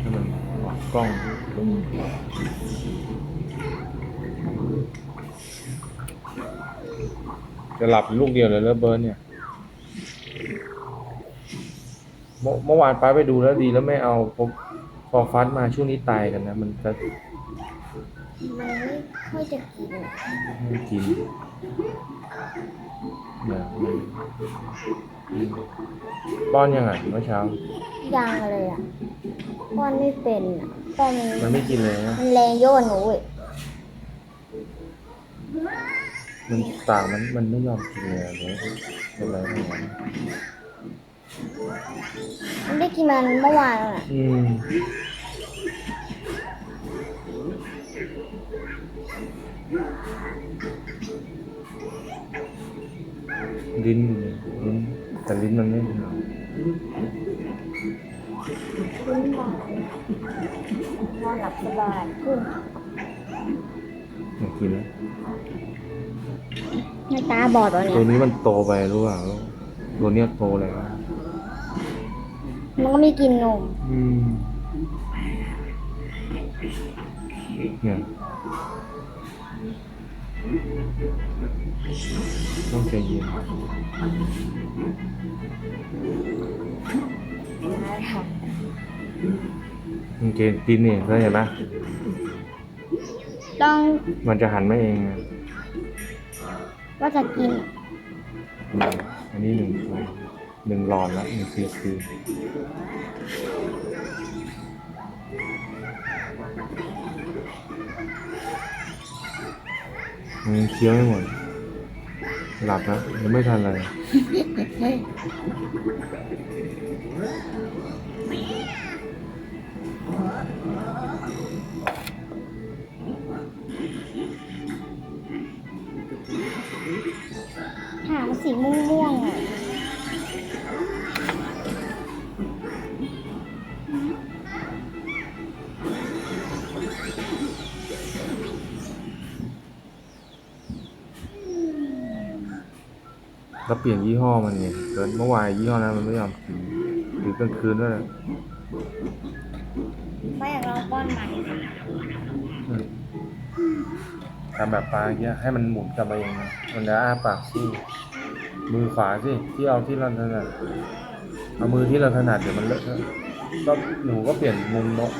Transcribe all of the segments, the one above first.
ให้มันออกกล้องจะหลับลูกเดียวเลยแล้วเบิร์นเนี่ย เมื่อเมื่อวานป้าไปดูแล้วดีแล้วไม่เอาพอพอฟัดมาช่วงนี้ตายกันนะ มันจะมันไม่ค่อยจะกินไม่กินเนี่ยมัน ป้อนยังไงเมื่อเช้า ยังเลยอะป้อนไม่เป็นอะป้อนมันมันไม่กินเลยนะมันแรงโยนหนูอีกมันต่างมันมันไม่ยอมกินเลยอะเดี๋ยวเป็นไรไม่รู้มันได้กินมันเมื่อวานแล้วน่ะอืม ลิ้นลิ้นแต่ลิ้นมันไม่นอนหลับสบายขึ้นไม่กินแล้วหน้าตาบอดวะเนี่ตัวนี้มันโตไปรู้เปล่าตัวเนี้ยโตแล้วมันก็ไม่กินนมอืมเนี่ย ต้องใจเย็นนะคะมันเกณฑ์กินนี่เข้าใจไหมต้องมันจะหันมาเองอะว่าจะกินอืมอันนี้หนึ่งหนึ่งหลอดละหนึ่งซีซี มันเคี้ยวไม่หมด หลับนะยังไม่ทันเลยหางสีม่วงๆอะ แล้วเปลี่ยนยี่ห้อมันไงเกินเมื่อวานยี่ห้อนั้นมันไม่ยอมกินหรือกลางคืนด้วยนะไม่อยากลองป้อนมันอืมทำแบบปลาเงี้ยให้มันหมุนกลับมาเองนะมันจะอ้าปากสู้มือขวาสิที่เอาที่เราถนัดเอามือที่เราถนัดเดี๋ยวมันเลอะเทอะก็หนูก็เปลี่ยนมุมเนาะ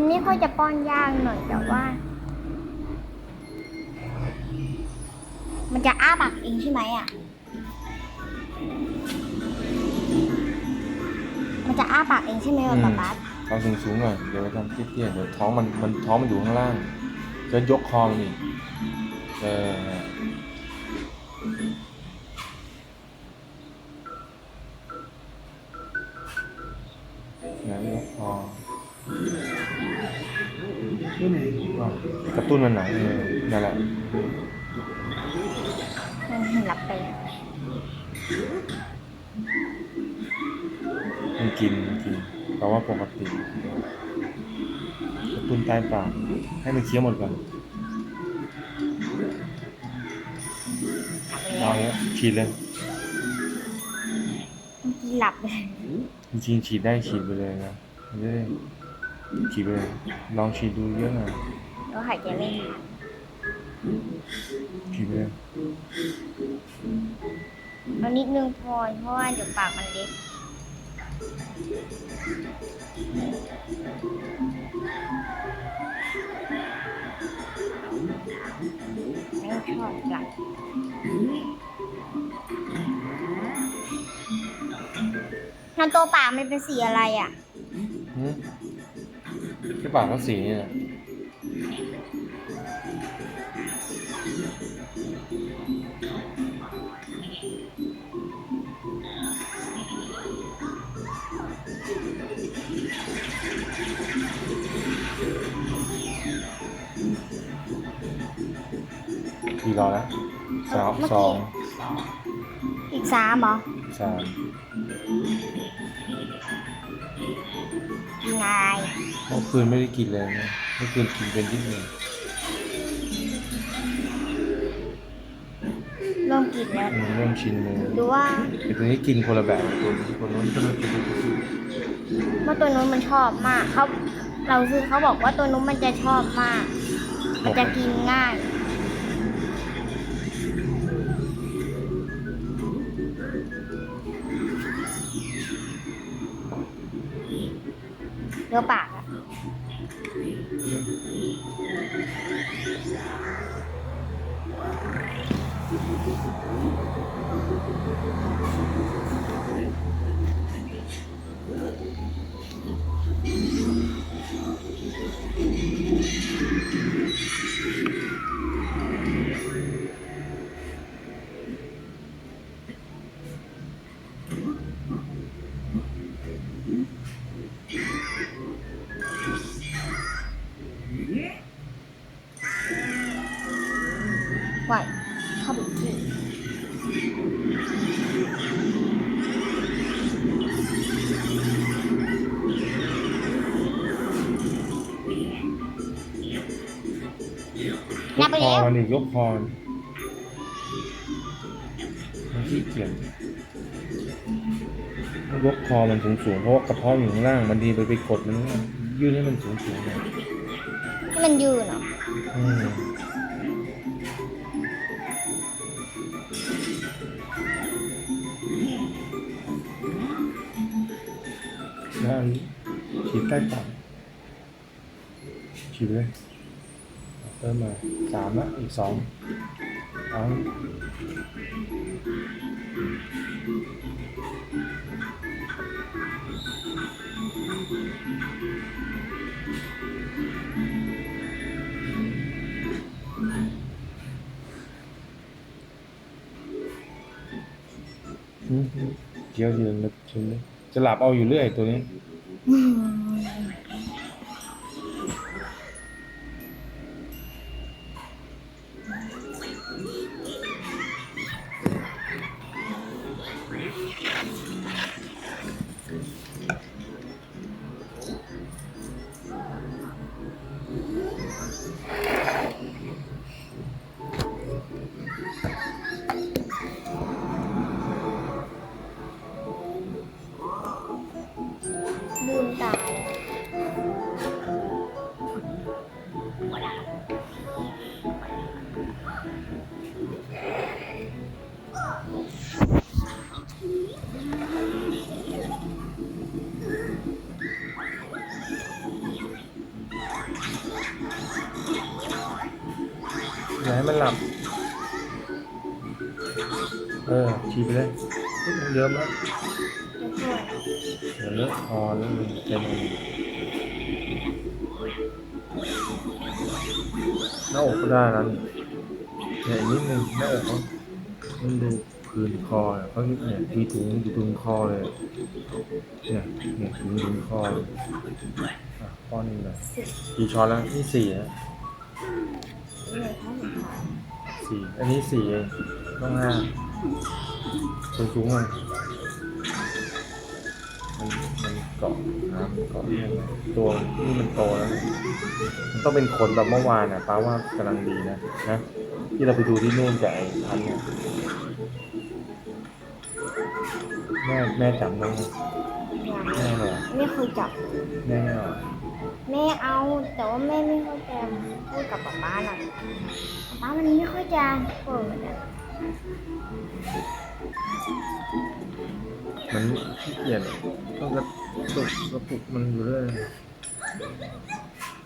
นไม่ค่อยจะป้อนยากหน่อยแต่ว่า มันจะอ้าปากเองใช่ไหมอะ มันจะอ้าปากเองใช่ไหมวะป๊าป๊าเอาสูงสูงๆหน่อยเดี๋ยวไปทำเตี้ยๆเดี๋ยวท้องมันมันท้องมันอยู่ข้างล่างจะยกคอมันนี่เออไหนยกคอ กระตุ้นมันหน่อยเออนั่นแหละมันเห็นหลับไปแล้วมันกินมันกินแต่ว่าปกติกระตุ้นใต้ปากให้มันเคี้ยวหมดก่อนเอาเนี้ยฉีดเลยมันกินหลับเลยจริงๆฉีดได้ฉีดไปเลยนะไม่ได้ ฉีดไปเลยลองฉีดดูเยอะหน่อยแล้วหายใจไม่ทันฉีดไปเลยเอานิดนึงพอเพราะว่าเดี๋ยวปากมันเล็กไม่ชอบกันนันตัวปากมันเป็นสีอะไรอะหืม แค่ปากก็สีนี่แหละทีหรอแล้วสองเมื่อสอกี้งอีกสามเหรอสามยังไง เมื่อคืนไม่ได้กินเลยนะเมื่อคืนกินเป็นที่หนึ่งเริ่มกินแล้วอืมเริ่มชินเลยดูว่าแต่ตัวนี้กินคนละแบบตัวนี้คนนู้นก็ไม่กินเมื่อตัวนู้นมันชอบมากเขาเราซื้อเขาบอกว่าตัวนู้นมันจะชอบมาก มันจะกินง่ายเนื้อปาก เข้าไปที่นับไปคอแล้วมันอีกยกคอมันมันขี้เกียจยกคอมันสูงสูงๆเพราะว่ากระเพาะอยู่ข้างล่างมันดีไปไปกดมันยืดให้มันสูงสูงๆหน่อยให้มันยืนเหรออืม ฉีดใต้ปากฉีดเลยเติมมาสามละอีกสองเอาเดี๋ยวเดี๋ยวนึกถึงเลยจะหลับเอาอยู่เรื่อยตัวนี้ อย่าให้มันหลับ เออฉีดไปเลยเยอะมากเดี๋ยวเดี๋ยวเลอะคอแล้วเต็มเลยหน้าอกก็ได้แล้นี่เนี่นิดนึงหน้าอกมันดู คืนคอเนี่ยเขาเนี่ยทีถุงอยู่ตรงคอเลยเนี่ยเนี่ยถึงถึงคอเลยอะป้อนนี่เลยกี่ช้อนแล้วนี่สี่นะสี่อันนี้สี่เองต้องห้าสูงสูงๆหน่อยมันมันเกาะน้ำเกาะเนี่ยตัวนี่มันโตแล้วมันต้องเป็นขนแบบเมื่อวานอะป้าว่ากำลังดีนะนะที่เราไปดูที่นู่นกับไอ้พันเนี่ย ม่แม่จำได้ไหมยังแม่เลยอะไม่เคยจับ แม่ไม่เอาแม่เอาแต่ว่าแม่ไม่ค่อยจะพูดกับป๊าป๊าหน่อยป๊ามันไม่ค่อยจะเปิดอะมันขี้เกียจต้องกระตุกกระปุกมันอยู่เรื่อยอะ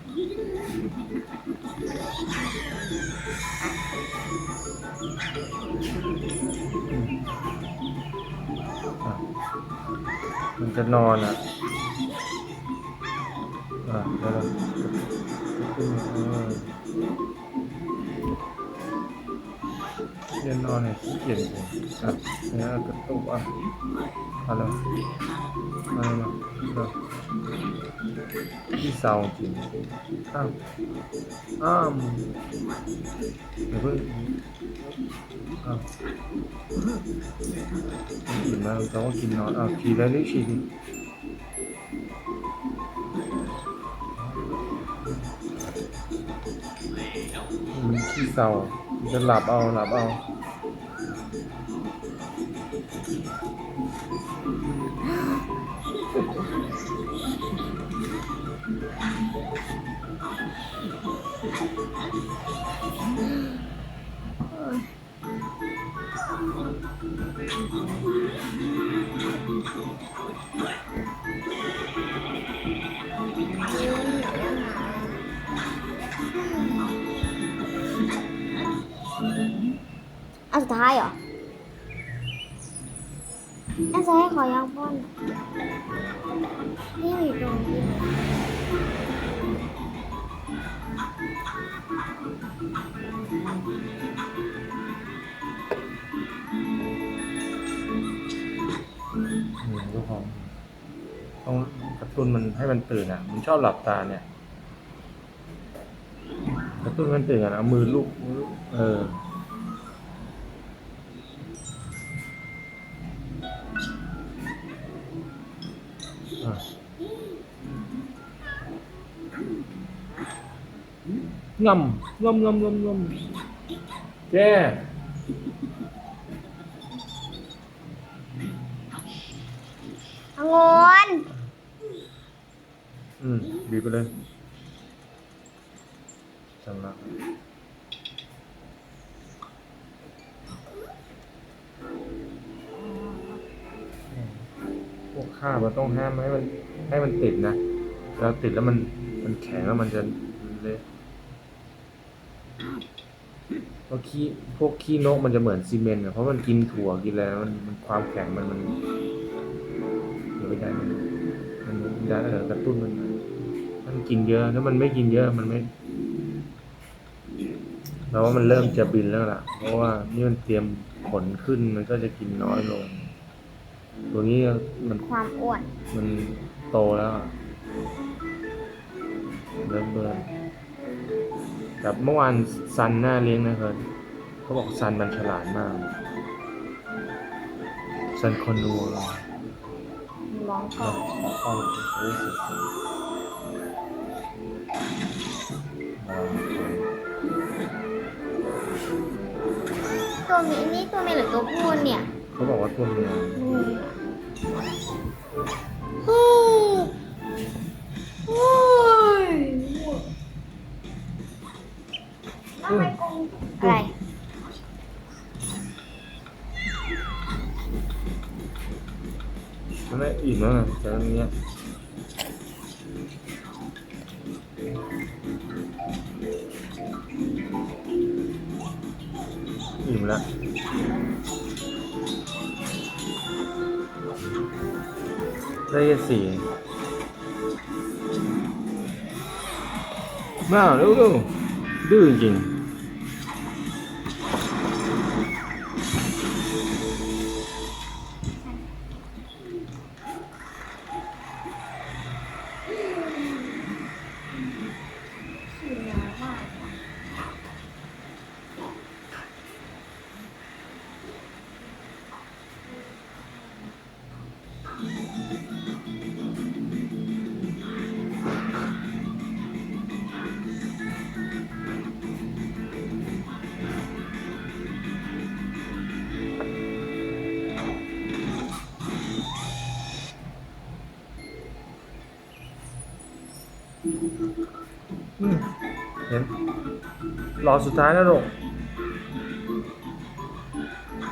มันจะนอนอะอะแล้วเราขึ้นมา เออเรียนนอนเนี่ยขี้เกียจจริงอะเนี่ยกระตุกอะเอาเลยเอา ท้ายเพิ่งอ้าวอิ่มแล้วเรอนอ้าวฉี่แล้วรีบฉี่ดิมันขี้เศร้าจะหลับเอาหลับเอาอันสุดท้ายเหรออันสุดท้ายขอยางป้อนนี่อยู่ตรงนี้ลูกของต้องกระตุ้นมันให้มันตื่นอะ มันชอบหลับตาเนี่ยกระตุ้นมันตื่นอะเอามือลูกเออ งำงำงำงำงำแกองนอืมบีบไปเลยจำละพ ข้าวมันต้องห้ามให้มันให้มันติดนะแล้วติดแล้วมันมันแข็งแล้วมันจะเละเพราะขี้พวกขี้นกมันจะเหมือนซีเมนต์อะเพราะมันกินถั่วกินอะไรมันมันความแข็งมันมันเดี๋ยวไม่ได้มันมันจะเออกระตุ้นมันมันกินเยอะถ้ามันไม่กินเยอะมันไม่เราว่ามันเริ่มจะบินแล้วล่ะ เพราะว่านี่มันเตรียมขนขึ้นมันก็จะกินน้อยลง ตัวนี้มันความอ้วน มันโตแล้วอะเริ่มเบิร์นแต่เมื่อวานซันหน้าเลี้ยงนะครับเขาบอกซันมันฉลาดมาก ซันคอนนัวมองก่อนขอเข้ารู้สึกอ่าตัวนี้นี่ตัวเมียหรือตัวผู้เนี่ย เขาบอกว่าตัวเมียอืมเฮ้ยเฮ้ยอะไรกงอะไรมันไมอิ่มแล้วนะแต่อันเนี้ย ได้แค่สี่มาเร็วๆดื้อจริง อืมเห็น